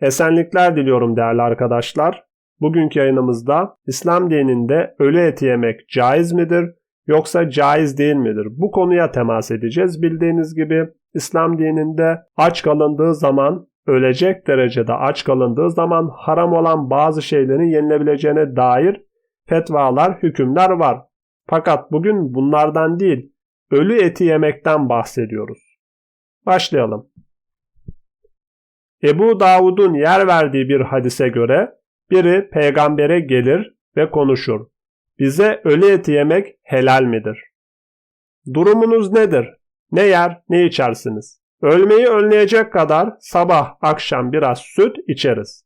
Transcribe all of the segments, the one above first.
Esenlikler diliyorum değerli arkadaşlar. Bugünkü yayınımızda İslam dininde ölü eti yemek caiz midir yoksa caiz değil midir? Bu konuya temas edeceğiz. Bildiğiniz gibi İslam dininde aç kalındığı zaman ölecek derecede aç kalındığı zaman haram olan bazı şeylerin yenilebileceğine dair fetvalar, hükümler var. Fakat bugün bunlardan değil, ölü eti yemekten bahsediyoruz. Başlayalım. Ebu Davud'un yer verdiği bir hadise göre biri peygambere gelir ve konuşur. Bize ölü eti yemek helal midir? Durumunuz nedir? Ne yer, ne içersiniz? Ölmeyi önleyecek kadar sabah akşam biraz süt içeriz.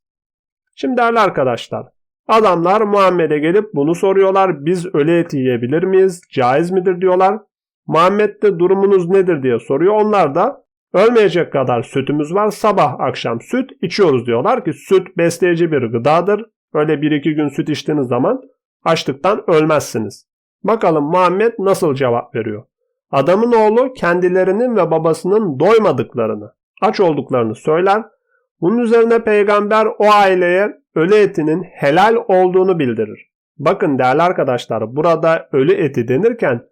Şimdi değerli arkadaşlar, adamlar Muhammed'e gelip bunu soruyorlar. Biz ölü eti yiyebilir miyiz? Caiz midir diyorlar. Muhammed de durumunuz nedir diye soruyor. Onlar da ölmeyecek kadar sütümüz var. Sabah akşam süt içiyoruz diyorlar ki süt besleyici bir gıdadır. Öyle bir iki gün süt içtiğiniz zaman açlıktan ölmezsiniz. Bakalım Muhammed nasıl cevap veriyor. Adamın oğlu kendilerinin ve babasının doymadıklarını, aç olduklarını söyler. Bunun üzerine peygamber o aileye ölü etinin helal olduğunu bildirir. Bakın değerli arkadaşlar burada ölü eti denirken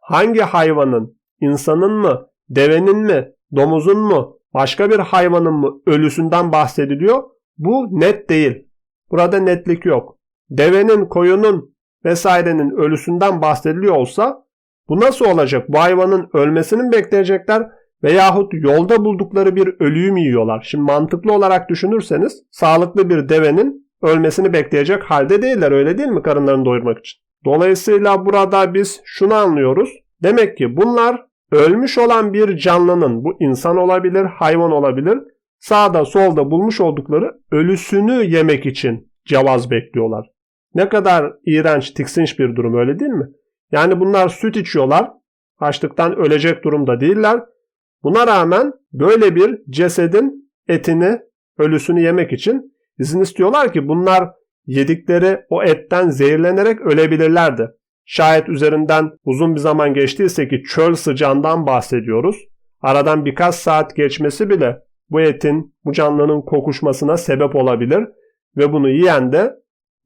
hangi hayvanın, insanın mı, devenin mi, domuzun mu, başka bir hayvanın mı ölüsünden bahsediliyor? Bu net değil. Burada netlik yok. Devenin, koyunun vesairenin ölüsünden bahsediliyor olsa bu nasıl olacak? Bu hayvanın ölmesini mi bekleyecekler veyahut yolda buldukları bir ölüyü mü yiyorlar? Şimdi mantıklı olarak düşünürseniz sağlıklı bir devenin ölmesini bekleyecek halde değiller öyle değil mi karınlarını doyurmak için? Dolayısıyla burada biz şunu anlıyoruz. Demek ki bunlar ölmüş olan bir canlının bu insan olabilir, hayvan olabilir. Sağda solda bulmuş oldukları ölüsünü yemek için cevaz bekliyorlar. Ne kadar iğrenç, tiksinç bir durum öyle değil mi? Yani bunlar süt içiyorlar. Açlıktan ölecek durumda değiller. Buna rağmen böyle bir cesedin etini, ölüsünü yemek için izin istiyorlar ki bunlar yedikleri o etten zehirlenerek ölebilirlerdi. Şayet üzerinden uzun bir zaman geçtiyse ki çöl sıcağından bahsediyoruz. Aradan birkaç saat geçmesi bile bu etin, bu canlının kokuşmasına sebep olabilir ve bunu yiyen de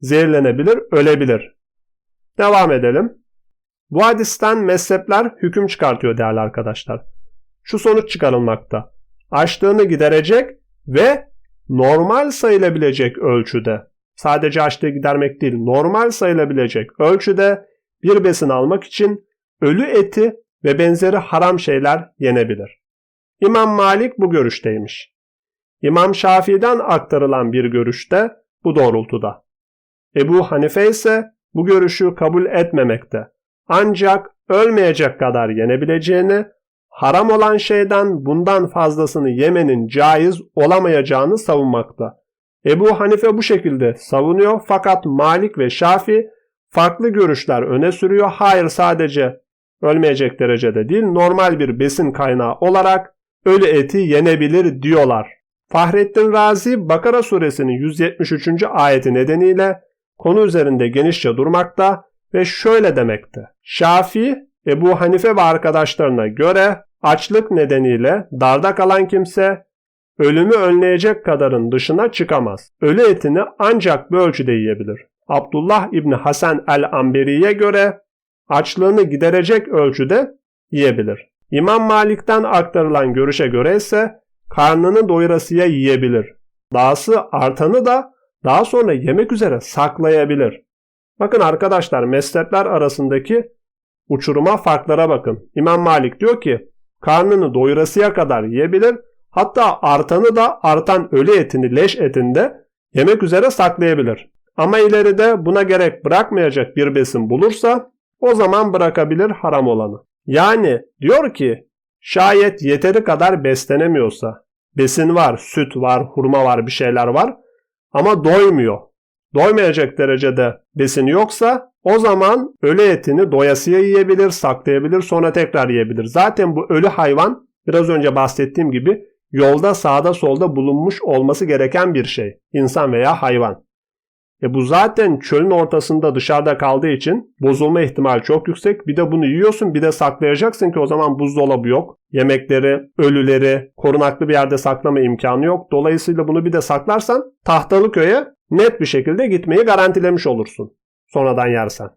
zehirlenebilir, ölebilir. Devam edelim. Bu hadisten mezhepler hüküm çıkartıyor değerli arkadaşlar. Şu sonuç çıkarılmakta. Açlığını giderecek ve normal sayılabilecek ölçüde, sadece açlığı gidermek değil, normal sayılabilecek ölçüde bir besin almak için ölü eti ve benzeri haram şeyler yenebilir. İmam Malik bu görüşteymiş. İmam Şafii'den aktarılan bir görüşte bu doğrultuda. Ebu Hanife ise bu görüşü kabul etmemekte. Ancak ölmeyecek kadar yenebileceğini, haram olan şeyden bundan fazlasını yemenin caiz olamayacağını savunmakta. Ebu Hanife bu şekilde savunuyor fakat Malik ve Şafi farklı görüşler öne sürüyor. Hayır sadece ölmeyecek derecede değil normal bir besin kaynağı olarak ölü eti yenebilir diyorlar. Fahrettin Razi Bakara suresinin 173. ayeti nedeniyle konu üzerinde genişçe durmakta ve şöyle demekte. Şafii, Ebu Hanife ve arkadaşlarına göre açlık nedeniyle darda kalan kimse ölümü önleyecek kadarın dışına çıkamaz. Ölü etini ancak bu ölçüde yiyebilir. Abdullah İbni Hasan el-Amberi'ye göre açlığını giderecek ölçüde yiyebilir. İmam Malik'ten aktarılan görüşe göre ise karnını doyurasıya yiyebilir. Dahası artanı da daha sonra yemek üzere saklayabilir. Bakın arkadaşlar mezhepler arasındaki uçuruma farklara bakın. İmam Malik diyor ki karnını doyurasıya kadar yiyebilir. Hatta artanı da artan ölü etini leş etinde yemek üzere saklayabilir. Ama ileride buna gerek bırakmayacak bir besin bulursa o zaman bırakabilir haram olanı. Yani diyor ki şayet yeteri kadar beslenemiyorsa besin var, süt var, hurma var, bir şeyler var ama doymuyor doymayacak derecede besin yoksa o zaman ölü etini doyasıya yiyebilir, saklayabilir, sonra tekrar yiyebilir. Zaten bu ölü hayvan biraz önce bahsettiğim gibi yolda sağda solda bulunmuş olması gereken bir şey. İnsan veya hayvan. E bu zaten çölün ortasında dışarıda kaldığı için bozulma ihtimali çok yüksek. Bir de bunu yiyorsun bir de saklayacaksın ki o zaman buzdolabı yok. Yemekleri, ölüleri korunaklı bir yerde saklama imkanı yok. Dolayısıyla bunu bir de saklarsan tahtalı köye net bir şekilde gitmeyi garantilemiş olursun. Sonradan yersen.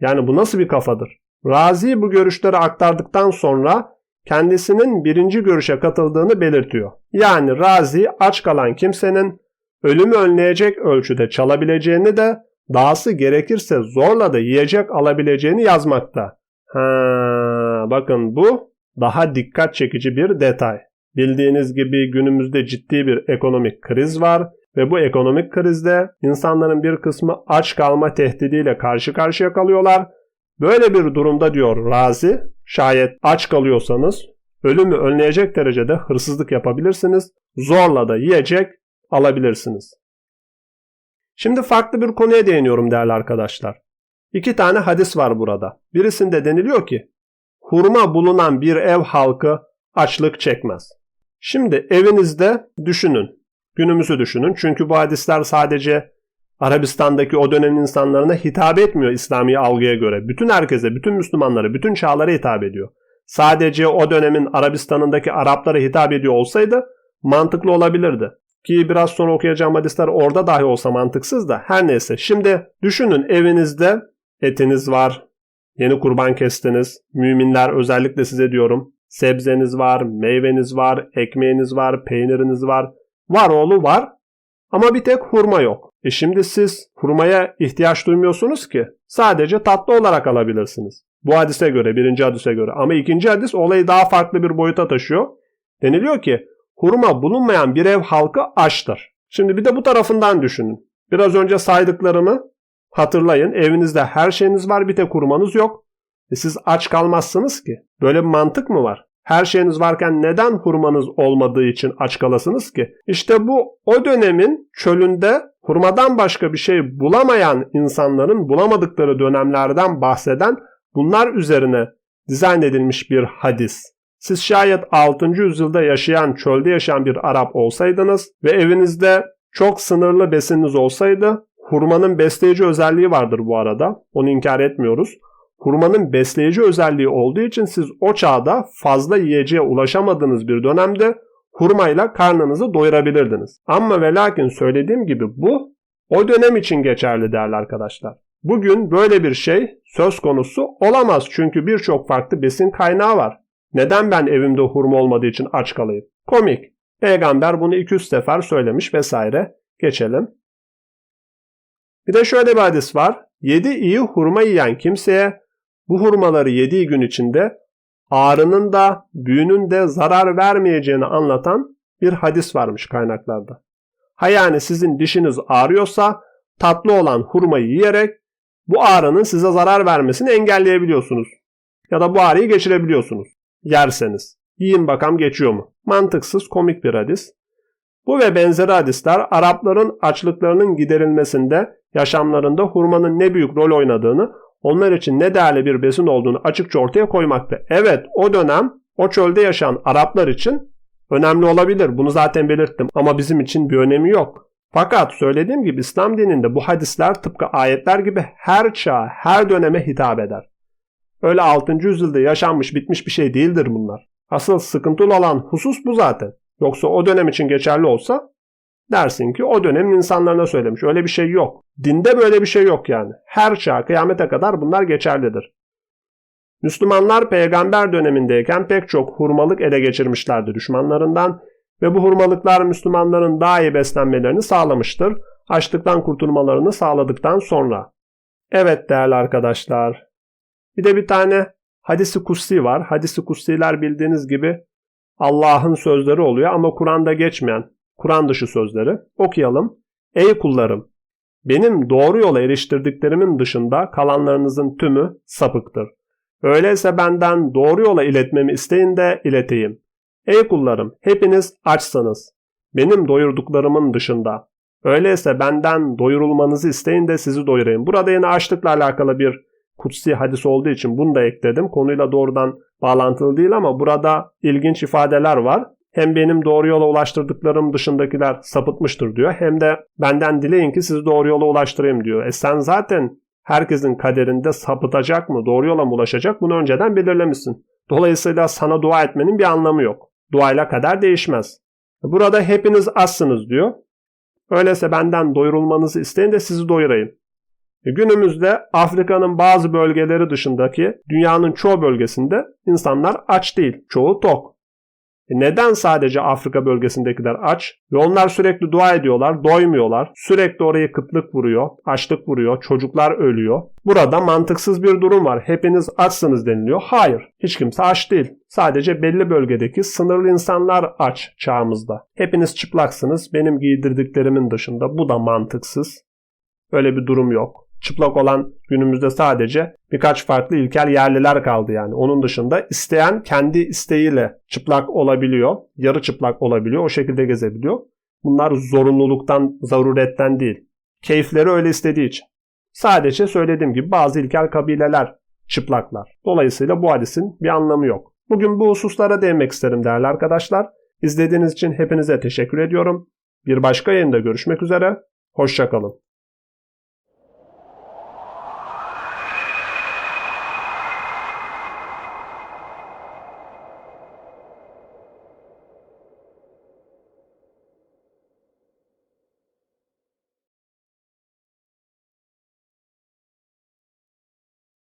Yani bu nasıl bir kafadır? Razi bu görüşleri aktardıktan sonra kendisinin birinci görüşe katıldığını belirtiyor. Yani Razi aç kalan kimsenin ölümü önleyecek ölçüde çalabileceğini de dahası gerekirse zorla da yiyecek alabileceğini yazmakta. Ha, bakın bu daha dikkat çekici bir detay. Bildiğiniz gibi günümüzde ciddi bir ekonomik kriz var ve bu ekonomik krizde insanların bir kısmı aç kalma tehdidiyle karşı karşıya kalıyorlar. Böyle bir durumda diyor Razi, şayet aç kalıyorsanız ölümü önleyecek derecede hırsızlık yapabilirsiniz. Zorla da yiyecek alabilirsiniz. Şimdi farklı bir konuya değiniyorum değerli arkadaşlar. İki tane hadis var burada. Birisinde deniliyor ki hurma bulunan bir ev halkı açlık çekmez. Şimdi evinizde düşünün. Günümüzü düşünün. Çünkü bu hadisler sadece Arabistan'daki o dönem insanlarına hitap etmiyor İslami algıya göre. Bütün herkese, bütün Müslümanlara, bütün çağlara hitap ediyor. Sadece o dönemin Arabistan'ındaki Araplara hitap ediyor olsaydı mantıklı olabilirdi. Ki biraz sonra okuyacağım hadisler orada dahi olsa mantıksız da her neyse. Şimdi düşünün evinizde etiniz var, yeni kurban kestiniz. Müminler özellikle size diyorum. Sebzeniz var, meyveniz var, ekmeğiniz var, peyniriniz var. Var oğlu var ama bir tek hurma yok. E şimdi siz hurmaya ihtiyaç duymuyorsunuz ki. Sadece tatlı olarak alabilirsiniz. Bu hadise göre, birinci hadise göre. Ama ikinci hadis olayı daha farklı bir boyuta taşıyor. Deniliyor ki hurma bulunmayan bir ev halkı açtır. Şimdi bir de bu tarafından düşünün. Biraz önce saydıklarımı hatırlayın. Evinizde her şeyiniz var bir tek hurmanız yok. E siz aç kalmazsınız ki. Böyle bir mantık mı var? Her şeyiniz varken neden hurmanız olmadığı için aç kalasınız ki? İşte bu o dönemin çölünde hurmadan başka bir şey bulamayan insanların bulamadıkları dönemlerden bahseden bunlar üzerine dizayn edilmiş bir hadis. Siz şayet 6. yüzyılda yaşayan, çölde yaşayan bir Arap olsaydınız ve evinizde çok sınırlı besininiz olsaydı, hurmanın besleyici özelliği vardır bu arada. Onu inkar etmiyoruz. Hurmanın besleyici özelliği olduğu için siz o çağda fazla yiyeceğe ulaşamadığınız bir dönemde hurmayla karnınızı doyurabilirdiniz. Ama ve lakin söylediğim gibi bu o dönem için geçerli değerli arkadaşlar. Bugün böyle bir şey söz konusu olamaz çünkü birçok farklı besin kaynağı var. Neden ben evimde hurma olmadığı için aç kalayım? Komik. Peygamber bunu 200 sefer söylemiş vesaire. Geçelim. Bir de şöyle bir hadis var. Yedi iyi hurma yiyen kimseye bu hurmaları yediği gün içinde ağrının da büyünün de zarar vermeyeceğini anlatan bir hadis varmış kaynaklarda. Ha yani sizin dişiniz ağrıyorsa tatlı olan hurmayı yiyerek bu ağrının size zarar vermesini engelleyebiliyorsunuz. Ya da bu ağrıyı geçirebiliyorsunuz. Yerseniz. Yiyin bakam geçiyor mu? Mantıksız komik bir hadis. Bu ve benzeri hadisler Arapların açlıklarının giderilmesinde yaşamlarında hurmanın ne büyük rol oynadığını, onlar için ne değerli bir besin olduğunu açıkça ortaya koymakta. Evet o dönem o çölde yaşayan Araplar için önemli olabilir. Bunu zaten belirttim ama bizim için bir önemi yok. Fakat söylediğim gibi İslam dininde bu hadisler tıpkı ayetler gibi her çağa, her döneme hitap eder. Öyle 6. yüzyılda yaşanmış bitmiş bir şey değildir bunlar. Asıl sıkıntılı olan husus bu zaten. Yoksa o dönem için geçerli olsa dersin ki o dönemin insanlarına söylemiş. Öyle bir şey yok. Dinde böyle bir şey yok yani. Her çağ kıyamete kadar bunlar geçerlidir. Müslümanlar peygamber dönemindeyken pek çok hurmalık ele geçirmişlerdi düşmanlarından ve bu hurmalıklar Müslümanların daha iyi beslenmelerini sağlamıştır. Açlıktan kurtulmalarını sağladıktan sonra. Evet değerli arkadaşlar. Bir de bir tane hadisi kutsi var. Hadisi kutsiler bildiğiniz gibi Allah'ın sözleri oluyor ama Kur'an'da geçmeyen Kur'an dışı sözleri. Okuyalım. Ey kullarım! Benim doğru yola eriştirdiklerimin dışında kalanlarınızın tümü sapıktır. Öyleyse benden doğru yola iletmemi isteyin de ileteyim. Ey kullarım! Hepiniz açsanız. Benim doyurduklarımın dışında. Öyleyse benden doyurulmanızı isteyin de sizi doyurayım. Burada yine açlıkla alakalı bir kutsi hadis olduğu için bunu da ekledim. Konuyla doğrudan bağlantılı değil ama burada ilginç ifadeler var. hem benim doğru yola ulaştırdıklarım dışındakiler sapıtmıştır diyor hem de benden dileyin ki sizi doğru yola ulaştırayım diyor. E sen zaten herkesin kaderinde sapıtacak mı, doğru yola mı ulaşacak bunu önceden belirlemişsin. Dolayısıyla sana dua etmenin bir anlamı yok. Duayla kader değişmez. Burada hepiniz azsınız diyor. Öyleyse benden doyurulmanızı isteyin de sizi doyurayım. E, Günümüzde Afrika'nın bazı bölgeleri dışındaki dünyanın çoğu bölgesinde insanlar aç değil, çoğu tok. E neden sadece Afrika bölgesindekiler aç? Ve onlar sürekli dua ediyorlar, doymuyorlar. Sürekli orayı kıtlık vuruyor, açlık vuruyor, çocuklar ölüyor. Burada mantıksız bir durum var. Hepiniz açsınız deniliyor. Hayır, hiç kimse aç değil. Sadece belli bölgedeki sınırlı insanlar aç çağımızda. Hepiniz çıplaksınız benim giydirdiklerimin dışında. Bu da mantıksız. Öyle bir durum yok. Çıplak olan günümüzde sadece birkaç farklı ilkel yerliler kaldı yani. Onun dışında isteyen kendi isteğiyle çıplak olabiliyor, yarı çıplak olabiliyor, o şekilde gezebiliyor. Bunlar zorunluluktan, zaruretten değil. Keyifleri öyle istediği için. Sadece söylediğim gibi bazı ilkel kabileler çıplaklar. Dolayısıyla bu hadisin bir anlamı yok. Bugün bu hususlara değinmek isterim değerli arkadaşlar. İzlediğiniz için hepinize teşekkür ediyorum. Bir başka yayında görüşmek üzere. Hoşçakalın.